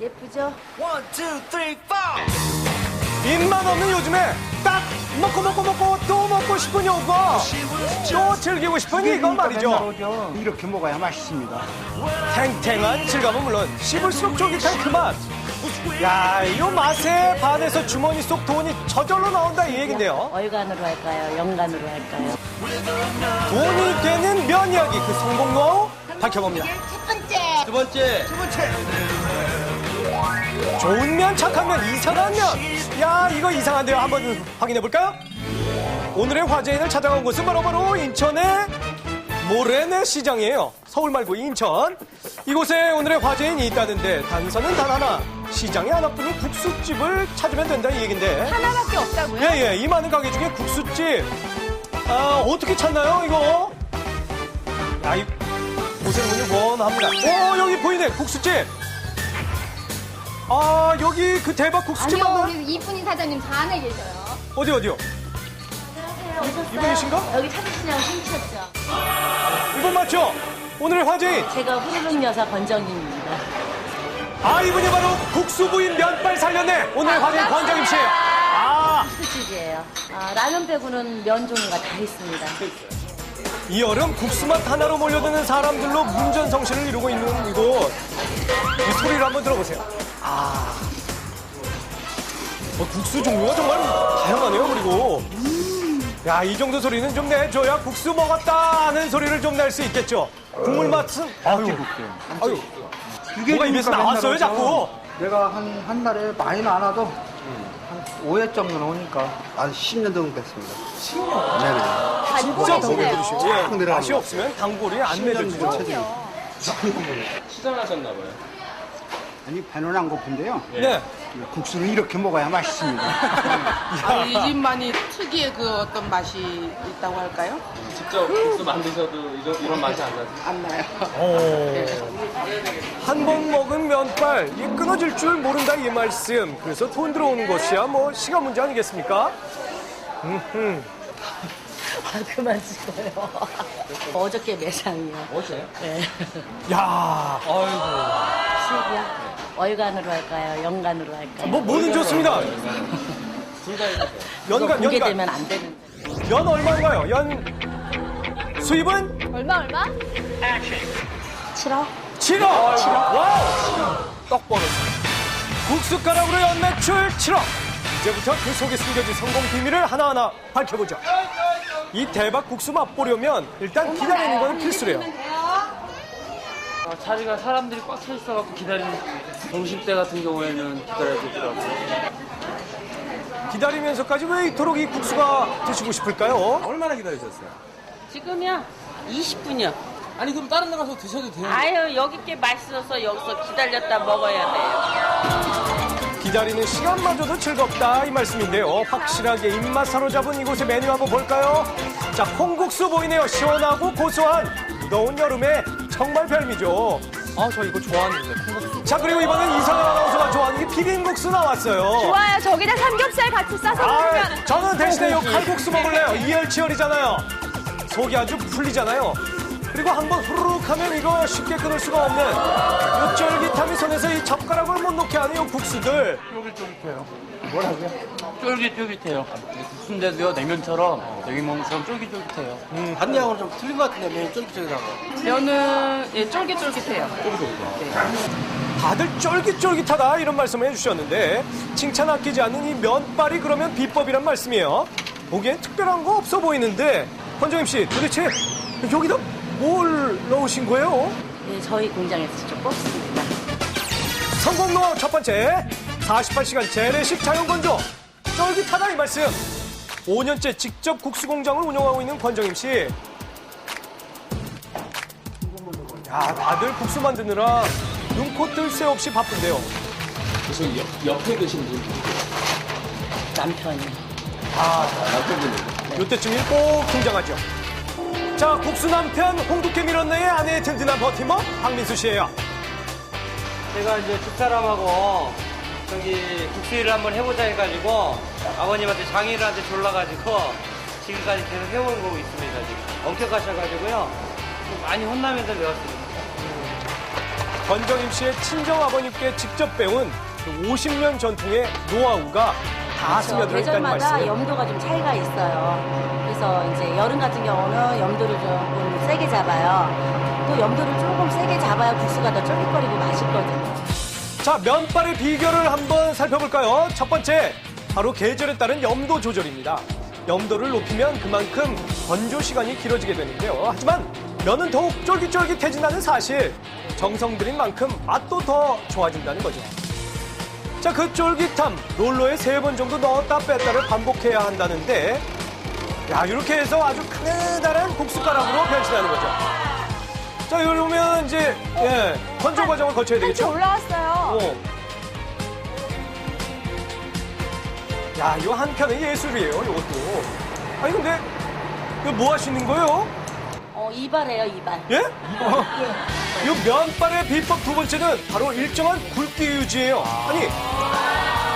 예쁘죠? One, two, three, four. 입맛 없는 요즘에 딱 먹고 먹고 먹고 또 먹고 싶은 요거 또 즐기고 싶은 이건 말이죠 이렇게 먹어야 맛있습니다. 탱탱한 질감은 물론 씹을수록 쫄깃한 그 맛. 야, 이 맛에 반해서 주머니 속 돈이 저절로 나온다 이 얘긴데요. 얼간으로 할까요? 연간으로 할까요? 돈이 되는 면 이야기 그 성공 노하우 밝혀봅니다. 두 번째. 좋은 면, 착한 면, 이상한 면. 야, 이거 이상한데요. 한번 확인해 볼까요? 오늘의 화제인을 찾아간 곳은 바로 바로 인천의 모래내 시장이에요. 서울 말고 인천. 이곳에 오늘의 화제인이 있다는데 단서는 단 하나. 시장에 하나뿐인 국수집을 찾으면 된다 이 얘긴데. 하나밖에 없다고요? 예, 예. 이 많은 가게 중에 국수집. 아, 어떻게 찾나요, 이거? 야, 이, 보시는 분이 원합니다. 오, 여기 보이네, 국수집. 아, 여기 그 대박 국수집 아니요, 맞나요? 우리 이쁜이 사장님 다 안에 계셔요. 어디, 어디요? 이분이신가? 여기 찾으시냐고 훔쳤죠. 이분 맞죠? 오늘의 화제인. 제가 후루룩 여사 권정임입니다. 아, 이분이 바로 국수부인 면발 살렸네. 오늘의 화제인 권정임 씨. 아, 국수집이에요. 아, 라면 빼고는 면 종류가 다 있습니다. 이 여름 국수맛 하나로 몰려드는 사람들로 문전성시를 이루고 있는 이곳. 이 소리를 한번 들어보세요. 아. 어, 국수 종류가 정말 다양하네요, 그리고. 야, 이 정도 소리는 좀 내줘야 국수 먹었다 하는 소리를 좀 낼 수 있겠죠. 국물 맛은, 아유, 아유, 뭐가 입에서 나왔어요, 자꾸. 내가 한, 한 달에 많이는 안 와도 한 5회 정도 나오니까 한 10년 정도 됐습니다. 단골이 진짜 더 시네요. 매드리시죠. 예, 맛이 없으면 단골이 안 매드리죠. 시전하셨나 봐요. 아니 배는 안 고픈데요. 네. 국수는 이렇게 먹어야 맛있습니다. 아, 이 집만이 특유의 그 어떤 맛이 있다고 할까요? 직접 국수 만드셔도 이런, 이런 맛이 안 나죠. 안 나요. 한 번 먹은 면발, 이 끊어질 줄 모른다 이 말씀. 그래서 돈 들어오는 것이야 뭐 시간 문제 아니겠습니까? 아, 그만 찍어요. 어저께 매상이요. 어제? 네. 야, 수업이요? 얼간으로 할까요? 연간으로 할까요? 뭐 뭐든 좋습니다. 연간 연간 공개되면 안 되는데. 연 얼마인가요? 연 수입은 얼마, 얼마? 7억? 7억. 와우. 떡 버릇. 국수가락으로 연 매출 7억. 이제부터 그 속에 숨겨진 성공 비밀을 하나하나 밝혀보죠. 이 대박 국수 맛보려면 일단 기다리는 건 필수래요. 아, 자리가 사람들이 꽉 차 있어갖고 기다리는 점심때 같은 경우에는 기다려야 되더라고요. 기다리면서까지 왜 이토록 이 국수가 드시고 싶을까요? 얼마나 기다리셨어요? 지금요? 20분이요. 아니 그럼 다른 데 가서 드셔도 돼요. 아유, 여기 게 맛있어서 여기서 기다렸다 먹어야 돼요. 기다리는 시간마저도 즐겁다 이 말씀인데요. 확실하게 입맛 사로잡은 이곳의 메뉴 한번 볼까요? 자, 콩국수 보이네요. 시원하고 고소한 무더운 여름에 정말 별미죠. 아, 저 이거 좋아하는데 콩국수. 자, 그리고 이번엔 이상현 아나운서가 좋아하는 게 비빔국수 나왔어요. 좋아요. 저기다 삼겹살 같이 싸서 아, 먹으면. 저는 대신에 요 칼국수 먹을래요. 이열치열이잖아요. 속이 아주 풀리잖아요. 그리고 한번 후루룩 하면 이거 쉽게 끊을 수가 없는 요 쫄깃함이 손에서 이 젓가락을 못 놓게 하는 요 국수들. 쫄깃쫄깃해요. 국수인데도요 냉면처럼 냉면처럼 쫄깃쫄깃해요. 반대하고는 좀 틀린 것 같은데, 맨 쫄깃쫄깃하고. 면은 예, 쫄깃쫄깃해요. 다들 쫄깃쫄깃하다 이런 말씀을 해주셨는데 칭찬 아끼지 않는 이 면발이 그러면 비법이란 말씀이에요. 보기엔 특별한 거 없어 보이는데 권정임 씨 도대체 여기다 뭘 넣으신 거예요? 네, 저희 공장에서 직접 뽑습니다. 성공 노하우 첫 번째 48시간 재래식 자연건조 쫄깃하다 이 말씀 5년째 직접 국수 공장을 운영하고 있는 권정임 씨. 야 다들 국수 만드느라 눈코 뜰 새 없이 바쁜데요. 그래서 옆, 옆에 계신 분 남편이. 이때쯤이 꼭 등장하죠. 자, 국수 남편 홍두깨 밀었네의 아내의 든든한 버티머 박민수 씨예요. 제가 이제 집사람하고 저기 국수 일을 한번 해보자 해가지고 아버님한테 장인어른한테 졸라가지고 지금까지 계속 해오고 있습니다 지금 엄격하셔가지고요 좀 많이 혼나면서 배웠습니다 권정임 씨의 친정 아버님께 직접 배운 그 50년 전통의 노하우가 다 스며들어 있다는 계절마다. 염도가 좀 차이가 있어요. 그래서 이제 여름 같은 경우는 염도를 조금 세게 잡아요. 또 염도를 조금 세게 잡아야 국수가 더 쫄깃거리고 맛있거든요. 자, 면발의 비결을 한번 살펴볼까요? 첫 번째, 바로 계절에 따른 염도 조절입니다. 염도를 높이면 그만큼 건조 시간이 길어지게 되는데요. 하지만 면은 더욱 쫄깃쫄깃해진다는 사실, 정성 들인 만큼 맛도 더 좋아진다는 거죠. 자, 그 쫄깃함, 롤러에 세 번 정도 넣었다 뺐다를 반복해야 한다는데, 야, 이렇게 해서 아주 크다란 국수가락으로 변신하는 거죠. 자, 이러면 이제, 예, 건조 과정을 거쳐야 되겠죠? 올라왔어요. 어. 야, 이거 한편의 예술이에요, 이것도. 아니, 근데, 이거 뭐 하시는 거예요? 어, 이발해요, 이발. 예? 이 면발의 비법 두 번째는 바로 일정한 굵기 유지예요. 아니,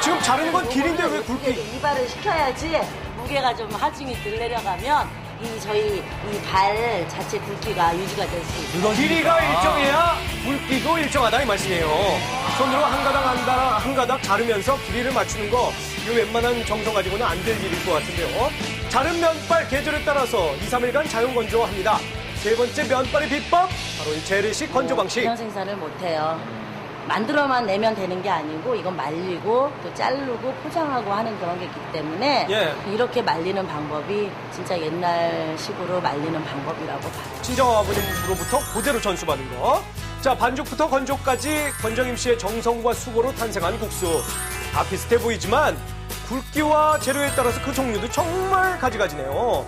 지금 자르는 건 길인데 왜 굵기? 이발을 시켜야지 무게가 좀 하중이 덜 내려가면 이 저희 이 발 자체 굵기가 유지가 될 수 있어요. 길이가 일정해야 굵기도 일정하다 이 말씀이에요. 손으로 한 가닥 한 가닥 한 가닥 자르면서 길이를 맞추는 거 이거 웬만한 정성 가지고는 안 될 일일 것 같은데요. 자른 면발 계절에 따라서 2, 3일간 자연 건조합니다. 세 번째 면발의 비법 바로 이 재래식 건조 방식. 그냥 생산을 못해요. 만들어만 내면 되는 게 아니고 이건 말리고 또 자르고 포장하고 하는 그런 게 있기 때문에 예. 이렇게 말리는 방법이 진짜 옛날식으로 말리는 방법이라고 봐요. 친정 아버님으로부터 그대로 전수받은 거. 자, 반죽부터 건조까지 권정임 씨의 정성과 수고로 탄생한 국수. 다 비슷해 보이지만 굵기와 재료에 따라서 그 종류도 정말 가지가지네요.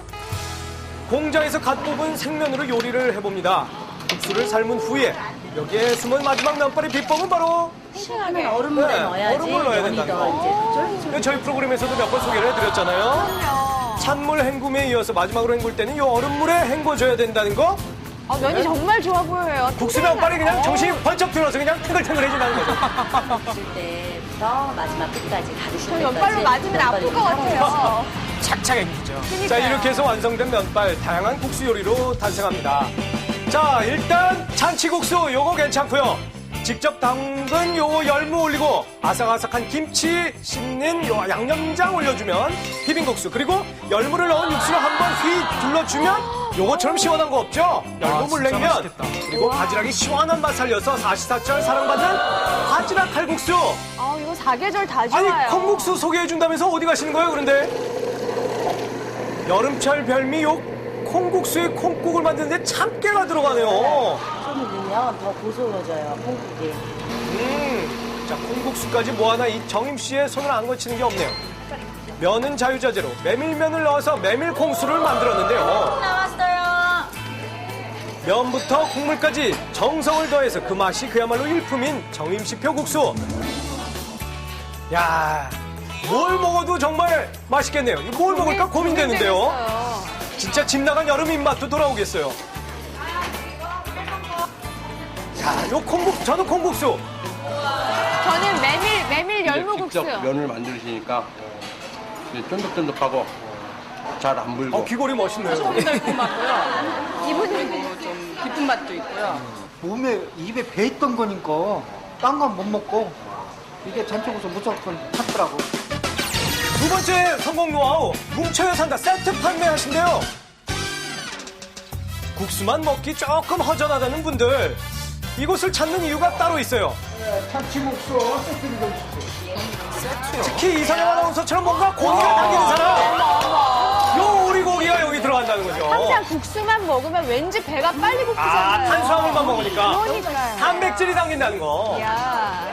공장에서 갓 뽑은 생면으로 요리를 해봅니다. 국수를 삶은 후에 여기에 숨은 마지막 면발의 비법은 바로 하면 얼음물에 네, 넣어야지 얼음물 넣어야 된다는 더 거. 이제 쫄깃쫄깃. 저희 프로그램에서도 몇 번 소개를 해드렸잖아요. 찬물 헹굼에 이어서 마지막으로 헹굴 때는 이 얼음물에 헹궈줘야 된다는 거. 아, 면이 정말 좋아 보여요. 국수 면발이 그냥 정신이 번쩍 들어서 그냥 탱글탱글해진다는 거죠. 있을 때부터 마지막 끝까지 가르칠 저 연발로 맞으면 아플 것 같아요. 착착 앵기죠. 자, 이렇게 해서 완성된 면발, 다양한 국수 요리로 탄생합니다. 자, 일단 잔치국수 요거 괜찮고요. 직접 담근 요 열무 올리고 아삭아삭한 김치 씹는 요 양념장 올려주면 비빔국수 그리고 열무를 넣은 육수를 한번 휘 둘러주면 요거처럼 시원한 거 없죠? 열무 물냉면 그리고 바지락이 시원한 맛 살려서 사시사철 사랑받는 바지락 칼국수 아, 이거 사계절 다 좋아요. 아니 콩국수 소개해준다면서 어디 가시는 거예요 그런데 여름철 별미 요 콩국수에 콩국을 만드는데 참깨가 들어가네요 좀 넣으면 더 고소해져요 콩국이. 음, 자 콩국수까지 뭐 하나 이 정임 씨의 손을 안 거치는 게 없네요 면은 자유자재로 메밀면을 넣어서 메밀콩수를 만들었는데요 나왔어요. 면부터 국물까지 정성을 더해서 그 맛이 그야말로 일품인 정임 씨표 국수. 야, 뭘 먹어도 정말 맛있겠네요. 이거 뭘 먹을까 고민되는데요. 진짜 집 나간 여름 입맛도 돌아오겠어요. 야, 요 콩국, 저는 콩국수. 저는 메밀, 메밀 열무국수. 직접 면을 만드시니까 이제 쫀득쫀득하고 잘 안 불고 어, 귀걸이 멋있네요. 달콤하고요. 이분 그리고 좀 깊은 맛도 있고요. 몸에 입에 배 있던 거니까 딴 건 못 먹고 이게 전체고서 무조건 찾더라고. 두 번째 성공 노하우, 뭉쳐야 산다 세트 판매하신대요. 국수만 먹기 조금 허전하다는 분들, 이곳을 찾는 이유가 따로 있어요. 특히 이선영 아나운서처럼 뭔가 고기가 당기는 사람. 요 오리고기가 여기 들어간다는 거죠. 항상 국수만 먹으면 왠지 배가 빨리 아, 고프잖아요. 탄수화물만 먹으니까. 그러니까요. 단백질이 당긴다는 거. 야 근데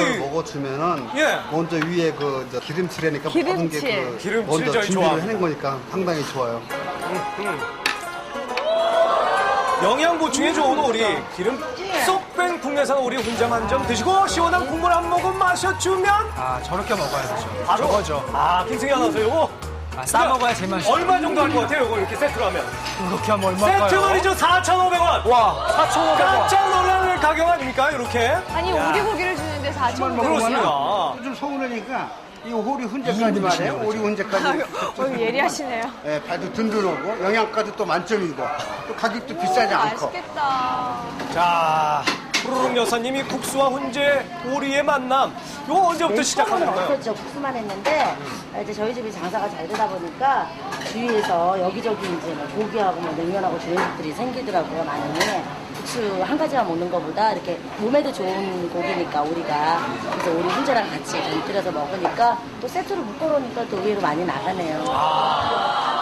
이걸 이- 먹어주면은 예. 먼저 위에 그 이제 기름칠이니까 모든 게 기름칠. 그 기름칠 먼저 저희 준비를 좋아합니다. 해낸 거니까 상당히 좋아요. 영양 보충에 좋은 오리, 기름 쏙뺀 국내산 오리 훈장 한 점 드시고 시원한 국물 한 모금 마셔주면 아 저렇게 먹어야 되죠. 바로 저거죠. 아, 김승희 아나운서 요거 아, 싸 먹어야 제맛이. 얼마 정도 할 것 같아요? 이거 이렇게 세트로 하면. 그렇게 하면 얼마일까요? 세트 말이죠. 4,500원. 와, 4,500원. 깜짝 놀라는 가격 아닙니까? 이렇게. 아니, 오리고기를 주는데 4,500원. 그렇습니다. 좀 서운하니까 이 오리 훈제까지 말이에요. 오리 훈제까지. 어, 예리하시네요. 예, 발도 든든하고 영양가도 또 만점이고 또 가격도 비싸지 않고. 맛있겠다. 자, 푸르릉 여사님이 국수와 훈제 오리의 만남. 이거 언제부터 시작한 처음에는 건가요? 없었죠. 국수만 했는데 이제 저희 집이 장사가 잘 되다 보니까 주위에서 여기저기 이제 뭐 고기하고 뭐 냉면하고 주인들이 생기더라고요. 많이. 국수 한 가지만 먹는 것보다 이렇게 몸에도 좋은 고기니까 오리가 그래서 오리 훈제랑 같이 곁들여서 먹으니까 또 세트로 묶어놓으니까 또 의외로 많이 나가네요.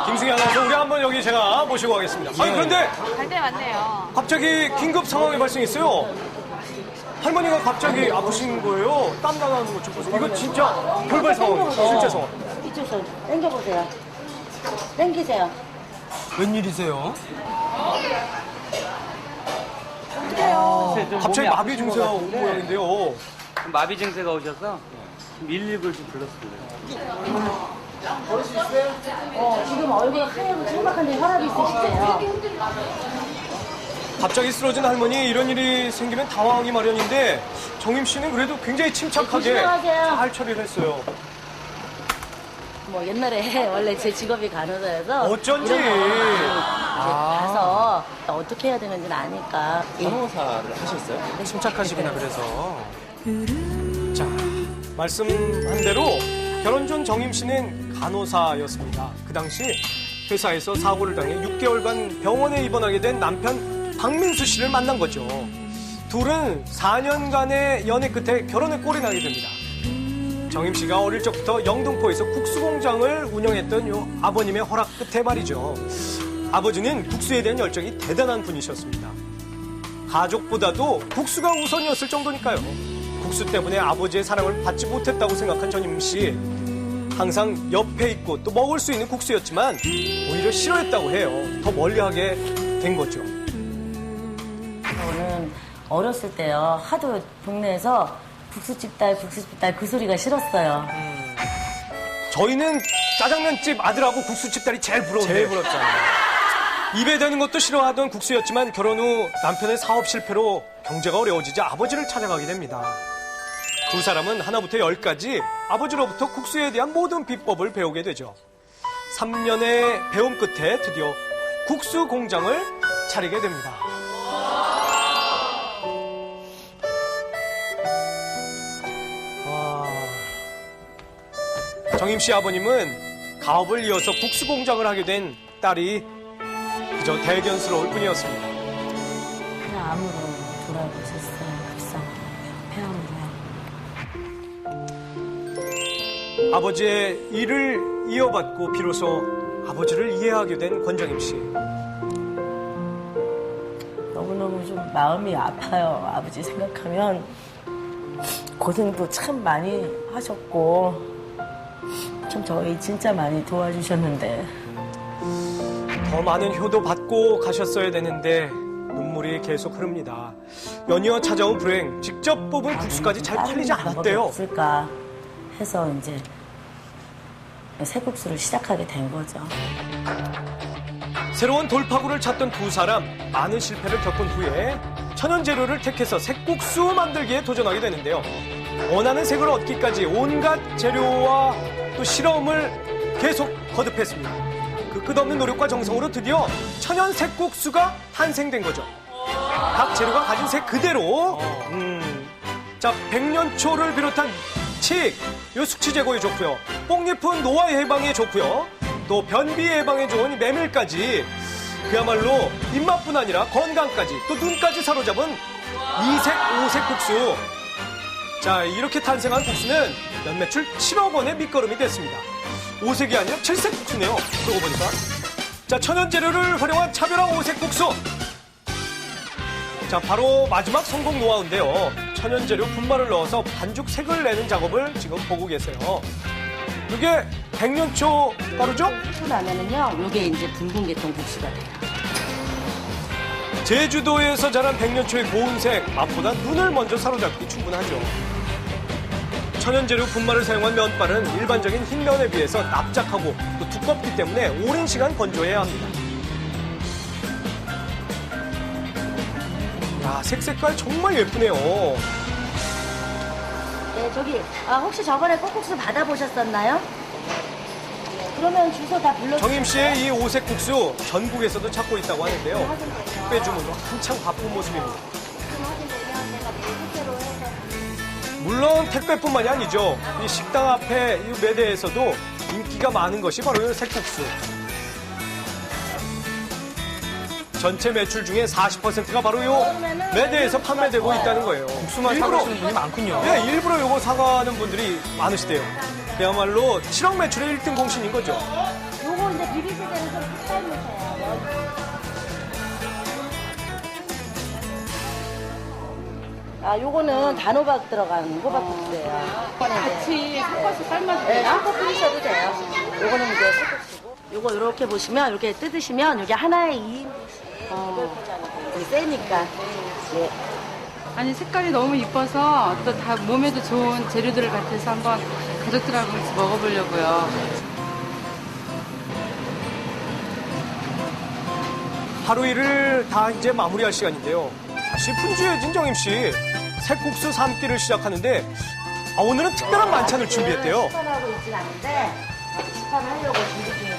김승희 아나운서, 우리 한번 여기 제가 모시고 가겠습니다. 아니, 그런데 갈 때 맞네요. 갑자기 긴급 상황이 발생했어요. 할머니가 갑자기 아프신 거예요. 땀 나가는 거좀 보세요. 이거 진짜 돌발 상황이에요. 실제 상황. 이쪽 손 당겨보세요. 당기세요. 웬일이세요? 갑자기 마비 증세가 온 모양인데요. 마비 증세가 오셔서 119를 좀 불렀습니다. 어, 지금 얼굴 하얗고 청박한데 혈압이 있으시대요. 갑자기 쓰러진 할머니 이런 일이 생기면 당황하기 마련인데 정임 씨는 그래도 굉장히 침착하게 조심하세요. 잘 처리를 했어요. 뭐 옛날에 원래 제 직업이 간호사여서 어쩐지. 이런 거 이제 가서 어떻게 해야 되는지는 아니까 간호사를 하셨어요? 침착하시구나 그래서. 자 말씀한 대로 결혼 전 정임 씨는 간호사였습니다. 그 당시 회사에서 사고를 당해 6개월간 병원에 입원하게 된 남편 박민수 씨를 만난 거죠. 둘은 4년간의 연애 끝에 결혼에 꼴이 나게 됩니다. 정임 씨가 어릴 적부터 영등포에서 국수 공장을 운영했던 요 아버님의 허락 끝에 말이죠. 아버지는 국수에 대한 열정이 대단한 분이셨습니다. 가족보다도 국수가 우선이었을 정도니까요. 국수 때문에 아버지의 사랑을 받지 못했다고 생각한 전임 씨. 항상 옆에 있고 또 먹을 수 있는 국수였지만 오히려 싫어했다고 해요. 더 멀리하게 된 거죠. 저는 어렸을 때요 하도 동네에서 국수집 딸 국수집 딸 그 소리가 싫었어요. 저희는 짜장면집 아들하고 국수집 딸이 제일 부러운데. 제일 부럽잖아요. 입에 대는 것도 싫어하던 국수였지만 결혼 후 남편의 사업 실패로 경제가 어려워지자 아버지를 찾아가게 됩니다. 두 사람은 하나부터 열까지 아버지로부터 국수에 대한 모든 비법을 배우게 되죠. 3년의 배움 끝에 드디어 국수 공장을 차리게 됩니다. 와. 정임 씨 아버님은 가업을 이어서 국수 공장을 하게 된 딸이 그저 대견스러울 뿐이었습니다. 그냥 암으로 돌아보셨어요. 급성으로요. 폐암으로요. 아버지의 일을 이어받고 비로소 아버지를 이해하게 된 권정임 씨. 너무너무 좀 마음이 아파요. 아버지 생각하면 고생도 참 많이 하셨고 참 저희 진짜 많이 도와주셨는데 더 많은 효도 받고 가셨어야 되는데 눈물이 계속 흐릅니다. 연이어 찾아온 불행, 직접 뽑은 국수까지 잘 팔리지 않았대요. 없을까 해서 이제 새국수를 시작하게 된 거죠. 새로운 돌파구를 찾던 두 사람 많은 실패를 겪은 후에 천연 재료를 택해서 색국수 만들기에 도전하게 되는데요. 원하는 색을 얻기까지 온갖 재료와 또 실험을 계속 거듭했습니다. 그 끝없는 노력과 정성으로 드디어 천연 색국수가 탄생된 거죠. 각 재료가 가진 색 그대로 음, 자 백년초를 비롯한 칡, 요 숙취 제거에 좋고요. 뽕잎은 노화 예방에 좋고요. 또 변비 예방에 좋은 이 메밀까지 그야말로 입맛뿐 아니라 건강까지 또 눈까지 사로잡은 이색 오색 국수. 자 이렇게 탄생한 국수는 연매출 7억 원의 밑거름이 됐습니다. 오색이 아니라 칠색 국수네요. 그러고 보니까 자 천연 재료를 활용한 차별화 오색 국수. 자, 바로 마지막 성공 노하우인데요. 천연 재료 분말을 넣어서 반죽 색을 내는 작업을 지금 보고 계세요. 이게 백년초 가루죠? 하고 나면은요, 요게 이제 붉은 계통 국수가 돼요. 제주도에서 자란 백년초의 고운색, 맛보다 눈을 먼저 사로잡기 충분하죠. 천연 재료 분말을 사용한 면발은 일반적인 흰 면에 비해서 납작하고 또 두껍기 때문에 오랜 시간 건조해야 합니다. 야, 색 색깔 정말 예쁘네요. 네, 저기, 아, 혹시 저번에 꼭국수 받아보셨었나요? 그러면 주소 다 불러주세요. 정임 씨의 이 오색 국수 전국에서도 찾고 있다고 하는데요. 택배 주문으로 한창 바쁜 모습입니다. 물론 택배뿐만이 아니죠. 이 식당 앞에 이 매대에서도 인기가 많은 것이 바로 이 색국수. 전체 매출 중에 40%가 바로 요 매대에서 판매되고 있다는 거예요. 국수만 사가시는 분이 많군요. 예, 일부러 요거 사가는 분들이 많으시대요. 그야말로 7억 매출의 1등 공신인 거죠. 요거 이제 비비실 때는 좀 삶으세요. 아, 요거는 단호박 들어간 호박국수예요. 같이 섞어서 삶아도 네, 돼요? 한컵 뿌리셔도 돼요. 요거는 이제 소국수고. 요거 이렇게 보시면 이렇게 뜯으시면 이게 하나의 2인분씩 어. 세니까. 예. 아니 색깔이 너무 이뻐서 또 다 몸에도 좋은 재료들을 같아서 한번 가족들하고 같이 먹어보려고요. 하루 일을 다 이제 마무리할 시간인데요. 사실 분주해진 정임 씨 새국수 삶기를 시작하는데 아, 오늘은 특별한 만찬을 준비했대요. 시판하고 있진 않은데 시판하려고 준비 중에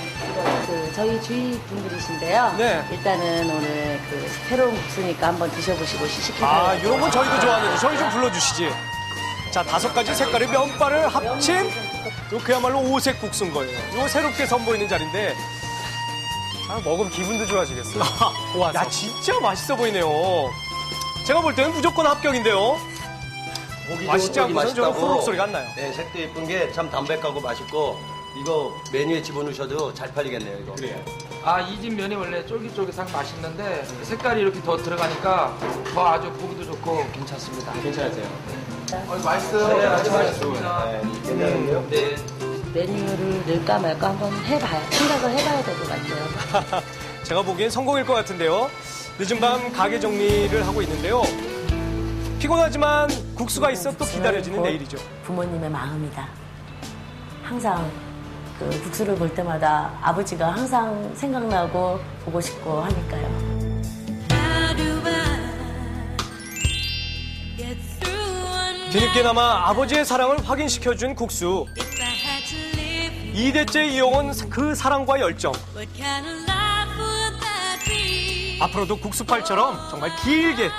그 저희 주위 분들이신데요. 네. 일단은 오늘 그 새로운 국수니까 한번 드셔보시고 시식해서 아 이런 건 저희도 좋아하는데 저희 좀 불러주시지. 자 다섯 가지 색깔의 면발을 합친 요 그야말로 오색 국수인 거예요. 요 새롭게 선보이는 자리인데 아, 먹으면 기분도 좋아지겠어요. 야 진짜 맛있어 보이네요. 제가 볼 때는 무조건 합격인데요. 맛있지 않고서는 저는 호록 소리가 안 나요. 네, 색도 예쁜 게 참 담백하고 맛있고 이거 메뉴에 집어넣으셔도 잘 팔리겠네요, 이거. 아, 이 집 면이 원래 쫄깃쫄깃한 맛있는데 색깔이 이렇게 더 들어가니까 더 아주 보기도 좋고 괜찮습니다. 괜찮으세요? 어, 맛있어요. 네, 아주 맛있습니다. 괜찮은데요? 네. 메뉴를 넣을까 말까 한번 해봐요. 생각을 해봐야 될 것 같아요. 제가 보기엔 성공일 것 같은데요. 늦은 밤 가게 정리를 하고 있는데요. 피곤하지만 국수가 있어 또 기다려지는 내일이죠. 부모님의 마음이다. 항상 그 국수를 볼 때마다 아버지가 항상 생각나고 보고 싶고 하니까요. 뒤늦게나마 아버지의 사랑을 확인시켜준 국수. 2대째 이어온 그 사랑과 열정. 앞으로도 국수팔처럼 정말 길게 쭉